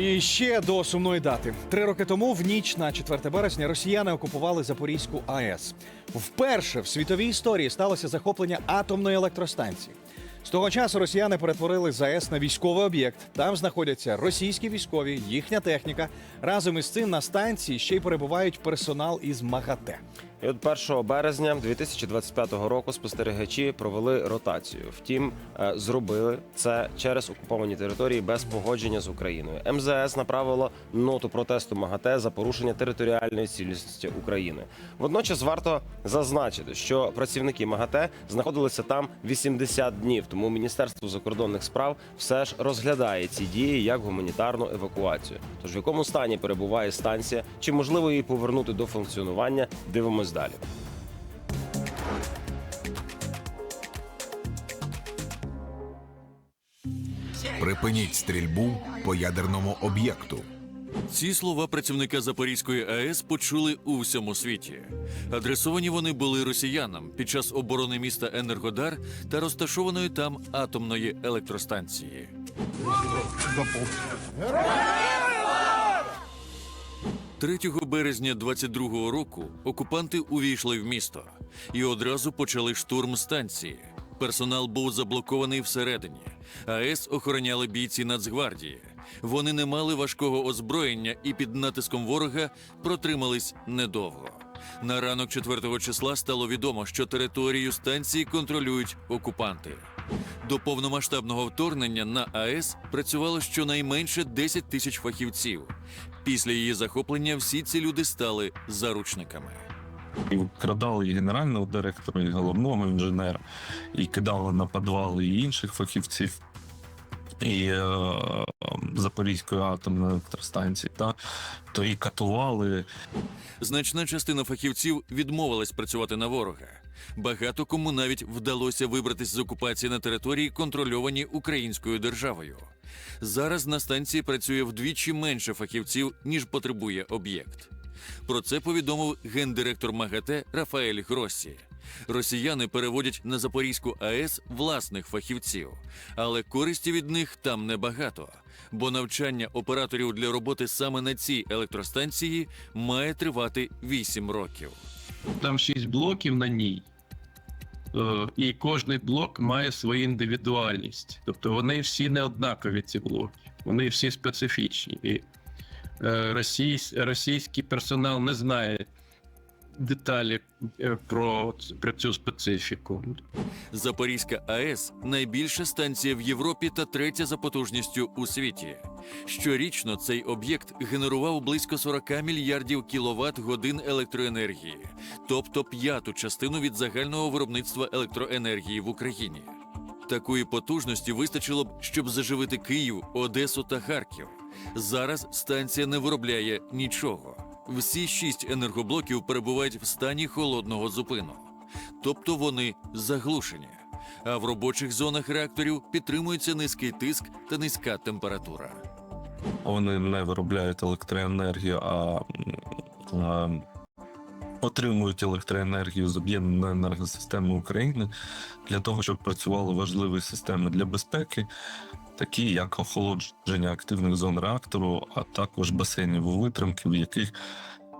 І ще до сумної дати. Три роки тому, в ніч на 4 березня, росіяни окупували Запорізьку АЕС. Вперше в світовій історії сталося захоплення атомної електростанції. З того часу росіяни перетворили ЗАЕС на військовий об'єкт. Там знаходяться російські військові, їхня техніка. Разом із цим на станції ще й перебувають персонал із МАГАТЕ. І от 1 березня 2025 року спостерігачі провели ротацію. Втім, е, зробили це через окуповані території без погодження з Україною. МЗС направило ноту протесту МАГАТЕ за порушення територіальної цілісності України. Водночас варто зазначити, що працівники МАГАТЕ знаходилися там 80 днів. Тому Міністерство закордонних справ все ж розглядає ці дії як гуманітарну евакуацію. Тож в якому стані перебуває станція, чи можливо її повернути до функціонування? Дивимось далі. Припиніть стрільбу по ядерному об'єкту. Ці слова працівника Запорізької АЕС почули у всьому світі. Адресовані вони були росіянам під час оборони міста Енергодар та розташованої там атомної електростанції. 3 березня 22-го року окупанти увійшли в місто і одразу почали штурм станції. Персонал був заблокований всередині. АЕС охороняли бійці Нацгвардії. Вони не мали важкого озброєння і під натиском ворога протримались недовго. На ранок 4 числа стало відомо, що територію станції контролюють окупанти. До повномасштабного вторгнення на АЕС працювало щонайменше 10 тисяч фахівців. Після її захоплення всі ці люди стали заручниками. І вкрадали і генерального директора, і головного інженера, і кидали на підвали і інших фахівців. І е, Запорізької атомної електростанції, та, то і катували, Значна частина фахівців відмовилась працювати на ворога. Багато кому навіть вдалося вибратись з окупації на території, контрольовані українською державою. Зараз на станції працює вдвічі менше фахівців, ніж потребує об'єкт. Про це повідомив гендиректор МАГАТЕ Рафаель Гроссі. Росіяни переводять на Запорізьку АЕС власних фахівців, але користі від них там небагато, бо навчання операторів для роботи саме на цій електростанції має тривати 8 років. Там шість блоків на ній. Е, І кожний блок має свою індивідуальність. Тобто вони всі не однакові, ці блоки. Вони всі специфічні. І е, російсь, російський персонал не знає деталі е, про, про цю специфіку. Запорізька АЕС найбільша станція в Європі та третя за потужністю у світі. Щорічно цей об'єкт генерував близько 40 мільярдів кіловат годин електроенергії, тобто п'яту частину від загального виробництва електроенергії в Україні. Такої потужності вистачило б, щоб заживити Київ, Одесу та Харків. Зараз станція не виробляє нічого. Всі шість енергоблоків перебувають в стані холодного зупину, тобто вони заглушені. А в робочих зонах реакторів підтримується низький тиск та низька температура. вони не виробляють електроенергію, а, а отримують електроенергію з об'єднаної енергосистеми України для того, щоб працювали важливі системи для безпеки, такі як охолодження активних зон реактору, а також басейнів витримки, в яких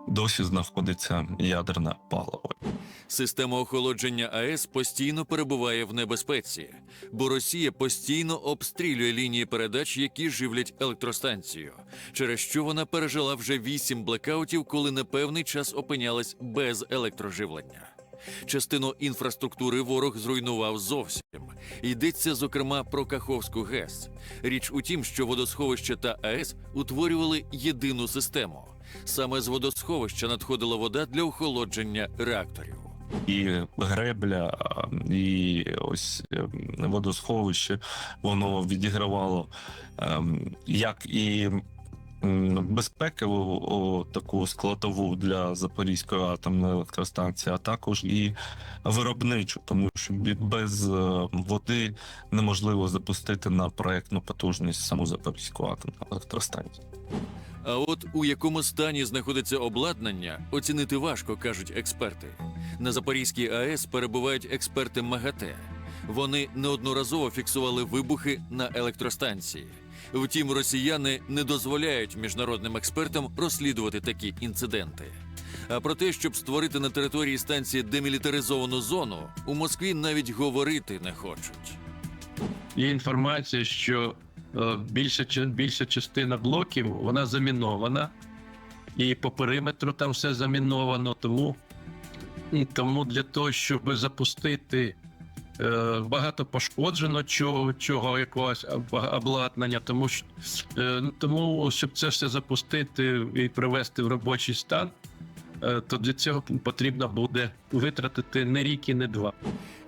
досі знаходиться ядерне паливо. Система охолодження АЕС постійно перебуває в небезпеці, бо Росія постійно обстрілює лінії передач, які живлять електростанцію, через що вона пережила вже вісім блекаутів, коли на певний час опинялась без електроживлення. Частину інфраструктури ворог зруйнував зовсім. Йдеться зокрема про Каховську ГЕС. Річ у тім, що водосховище та АЕС утворювали єдину систему. Саме з водосховища надходила вода для охолодження реакторів. і гребля, і ось ем, водосховище, воно відігравало ем, як і безпекову о, таку складову для Запорізької атомної електростанції, а також і виробничу, тому що без е, води неможливо запустити на проектну потужність саму Запорізьку атомну електростанцію. А от у якому стані знаходиться обладнання, оцінити важко, кажуть експерти. На Запорізькій АЕС перебувають експерти МАГАТЕ. Вони неодноразово фіксували вибухи на електростанції. Втім, росіяни не дозволяють міжнародним експертам розслідувати такі інциденти. А про те, щоб створити на території станції демілітаризовану зону, у Москві навіть говорити не хочуть. Є інформація, що е, більша, більша частина блоків вона замінована, і по периметру там все заміновано. Тому, тому для того, щоб запустити багато пошкоджено чого, чого якогось об- обладнання, тому що е, тому, щоб це все запустити і привести в робочий стан, е, то для цього потрібно буде витратити не рік і не два.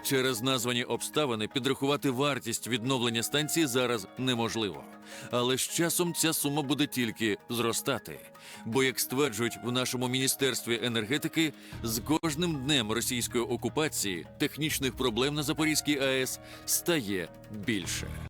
Через названі обставини підрахувати вартість відновлення станції зараз неможливо. Але з часом ця сума буде тільки зростати. Бо, як стверджують в нашому міністерстві енергетики, з кожним днем російської окупації технічних проблем на Запорізькій АЕС стає більше.